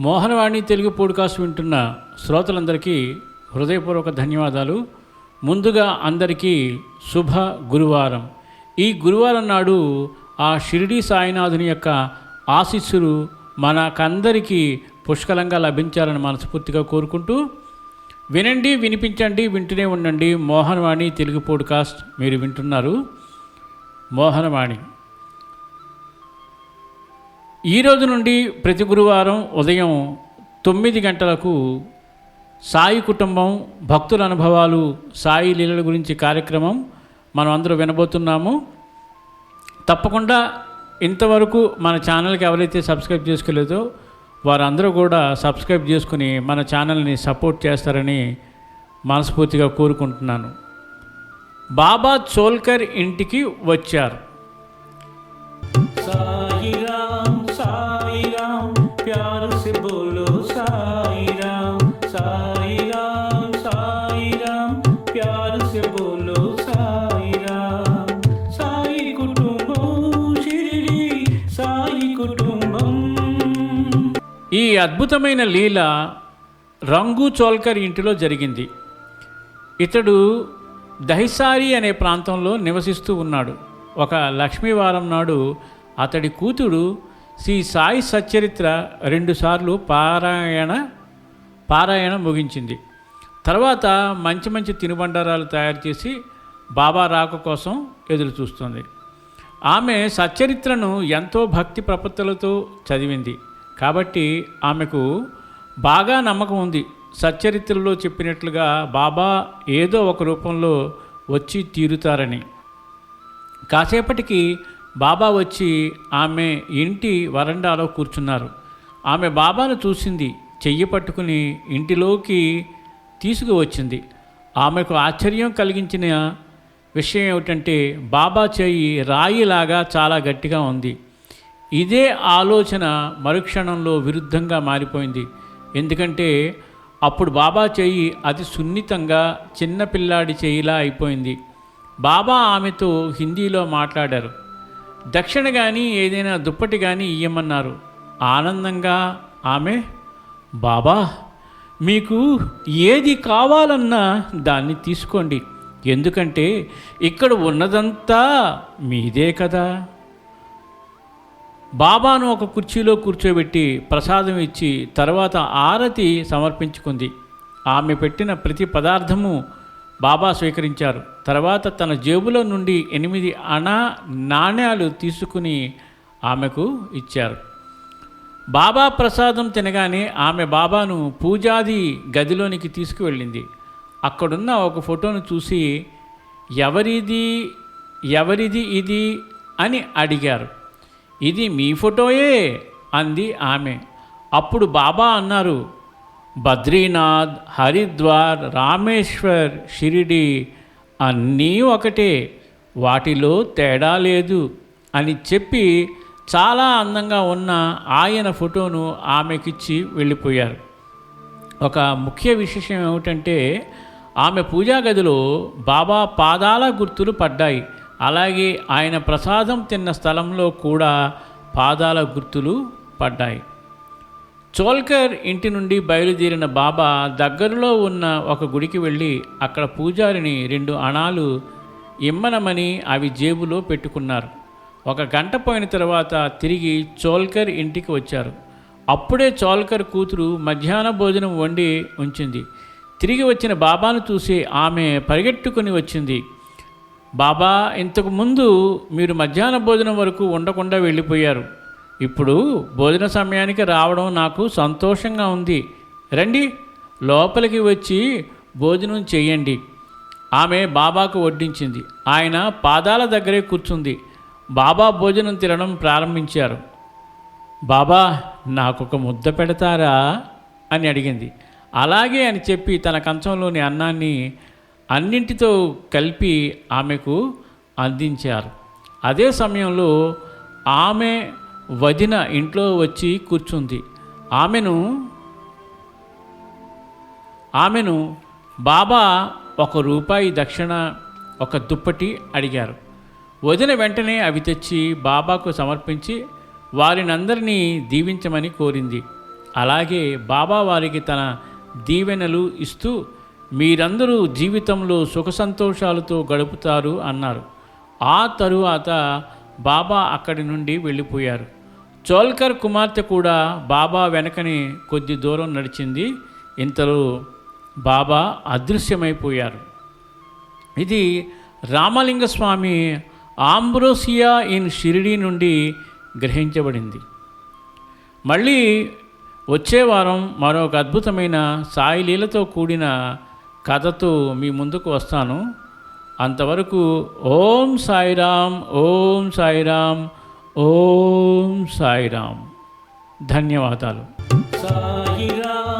Mohanavani Telugu podcast వింటున్న శ్రోతలందరికీ హృదయపూర్వక ధన్యవాదాలు. ముందుగా అందరికీ శుభ గురువారం. ఈ గురువారం నాడు ఆ షిరిడి సాయినాథుని యొక్క ఆశీస్సులు మనకందరికీ పుష్కలంగా లభించాలని మనస్ఫూర్తిగా కోరుకుంటూ వినండి వినిపించండి వింటూనే ఉండండి. మోహనవాణి తెలుగు పోడ్కాస్ట్ మీరు వింటున్నారు. మోహనవాణి. ఈ రోజు నుండి ప్రతి గురువారం ఉదయం తొమ్మిది గంటలకు సాయి కుటుంబం భక్తుల అనుభవాలు సాయి లీలల గురించి కార్యక్రమం మనం అందరూ వినబోతున్నాము. తప్పకుండా ఇంతవరకు మన ఛానల్కి ఎవరైతే సబ్స్క్రైబ్ చేసుకోలేదో వారందరూ కూడా సబ్స్క్రైబ్ చేసుకుని మన ఛానల్ని సపోర్ట్ చేస్తారని మనస్ఫూర్తిగా కోరుకుంటున్నాను. బాబా చోల్కర్ ఇంటికి వచ్చారు. ఈ అద్భుతమైన లీల రంగు చోల్కర్ ఇంటిలో జరిగింది. ఇతడు దహిసారి అనే ప్రాంతంలో నివసిస్తూ ఉన్నాడు. ఒక లక్ష్మీవారం నాడు అతడి కూతుడు శ్రీ సాయి సచ్చరిత్ర రెండుసార్లు పారాయణ పారాయణ ముగించింది. తర్వాత మంచి మంచి తినుబండారాలు తయారు చేసి బాబా రాక కోసం ఎదురు చూస్తుంది. ఆమె సచ్చరిత్రను ఎంతో భక్తి ప్రపత్తులతో చదివింది. కాబట్టి ఆమెకు బాగా నమ్మకం ఉంది. సచ్చరిత్రలో చెప్పినట్లుగా బాబా ఏదో ఒక రూపంలో వచ్చి తీరుతారని. కాసేపటికి బాబా వచ్చి ఆమె ఇంటి వరండాలో కూర్చున్నారు. ఆమె బాబాను చూసింది. చెయ్యి పట్టుకుని ఇంటిలోకి తీసుకువచ్చింది. ఆమెకు ఆశ్చర్యం కలిగించిన విషయం ఏమిటంటే బాబా చేయి రాయిలాగా చాలా గట్టిగా ఉంది. ఇదే ఆలోచన మరుక్షణంలో విరుద్ధంగా మారిపోయింది. ఎందుకంటే అప్పుడు బాబా చెయ్యి అతి సున్నితంగా చిన్నపిల్లాడి చెయ్యిలా అయిపోయింది. బాబా ఆమెతో హిందీలో మాట్లాడారు. దక్షిణ కానీ ఏదైనా దుప్పటి కానీ ఇయ్యమన్నారు. ఆనందంగా ఆమె బాబా మీకు ఏది కావాలన్నా దాన్ని తీసుకోండి. ఎందుకంటే ఇక్కడ ఉన్నదంతా మీదే కదా. బాబాను ఒక కుర్చీలో కూర్చోబెట్టి ప్రసాదం ఇచ్చి తర్వాత ఆరతి సమర్పించుకుంది. ఆమె పెట్టిన ప్రతి పదార్థము బాబా స్వీకరించారు. తర్వాత తన జేబులో నుండి ఎనిమిది అణా నాణ్యాలు తీసుకుని ఆమెకు ఇచ్చారు. బాబా ప్రసాదం తినగానే ఆమె బాబాను పూజాది గదిలోనికి తీసుకువెళ్ళింది. అక్కడున్న ఒక ఫోటోను చూసి ఎవరిది ఎవరిది ఇది? అని అడిగారు. ఇది మీ ఫోటోయే అంది ఆమె. అప్పుడు బాబా అన్నారు బద్రీనాథ్ హరిద్వార్ రామేశ్వర్ షిరిడి అన్నీ ఒకటే. వాటిలో తేడా లేదు అని చెప్పి చాలా అందంగా ఉన్న ఆయన ఫోటోను ఆమెకిచ్చి వెళ్ళిపోయారు. ఒక ముఖ్య విశేషం ఏమిటంటే ఆమె పూజా గదిలో బాబా పాదాల గుర్తులు పడ్డాయి. అలాగే ఆయన ప్రసాదం తిన్న స్థలంలో కూడా పాదాల గుర్తులు పడ్డాయి. చోల్కర్ ఇంటి నుండి బయలుదేరిన బాబా దగ్గరలో ఉన్న ఒక గుడికి వెళ్ళి అక్కడ పూజారిని రెండు అణాలు ఇమ్మనమని అవి జేబులో పెట్టుకున్నారు. ఒక గంట పోయిన తర్వాత తిరిగి చోల్కర్ ఇంటికి వచ్చారు. అప్పుడే చోల్కర్ కూతురు మధ్యాహ్న భోజనం వండి ఉంచింది. తిరిగి వచ్చిన బాబాను చూసి ఆమె పరిగెట్టుకుని వచ్చింది. బాబా ఇంతకు ముందు మీరు మధ్యాహ్న భోజనం వరకు ఉండకుండా వెళ్ళిపోయారు. ఇప్పుడు భోజన సమయానికి రావడం నాకు సంతోషంగా ఉంది. రండి లోపలికి వచ్చి భోజనం చేయండి. ఆమె బాబాకు వడ్డించింది. ఆయన పాదాల దగ్గరే కూర్చుంది. బాబా భోజనం తినడం ప్రారంభించారు. బాబా నాకొక ముద్ద పెడతారా? అని అడిగింది. అలాగే అని చెప్పి తన కంచంలోని అన్నాన్ని అన్నింటితో కలిపి ఆమెకు అందించారు. అదే సమయంలో ఆమె వదిన ఇంట్లో వచ్చి కూర్చుంది. ఆమెను ఆమెను బాబా ఒక రూపాయి దక్షిణ ఒక దుప్పటి అడిగారు. వదిన వెంటనే అవి తెచ్చి బాబాకు సమర్పించి వారినందరినీ దీవించమని కోరింది. అలాగే బాబా వారికి తన దీవెనలు ఇస్తూ మీరందరూ జీవితంలో సుఖ సంతోషాలతో గడుపుతారు అన్నారు. ఆ తరువాత బాబా అక్కడి నుండి వెళ్ళిపోయారు. చోల్కర్ కుమార్తె కూడా బాబా వెనకని కొద్ది దూరం నడిచింది. ఇంతలో బాబా అదృశ్యమైపోయారు. ఇది రామలింగ స్వామి ఆంబ్రోసియా ఇన్ షిరిడి నుండి గ్రహించబడింది. మళ్ళీ వచ్చే వారం మరొక అద్భుతమైన సాయిలీలతో కూడిన కథతో మీ ముందుకు వస్తాను. అంతవరకు ఓం సాయిరామ్ ఓం సాయిరామ్ ఓం సాయిరామ్. ధన్యవాదాలు. సాయిరామ్.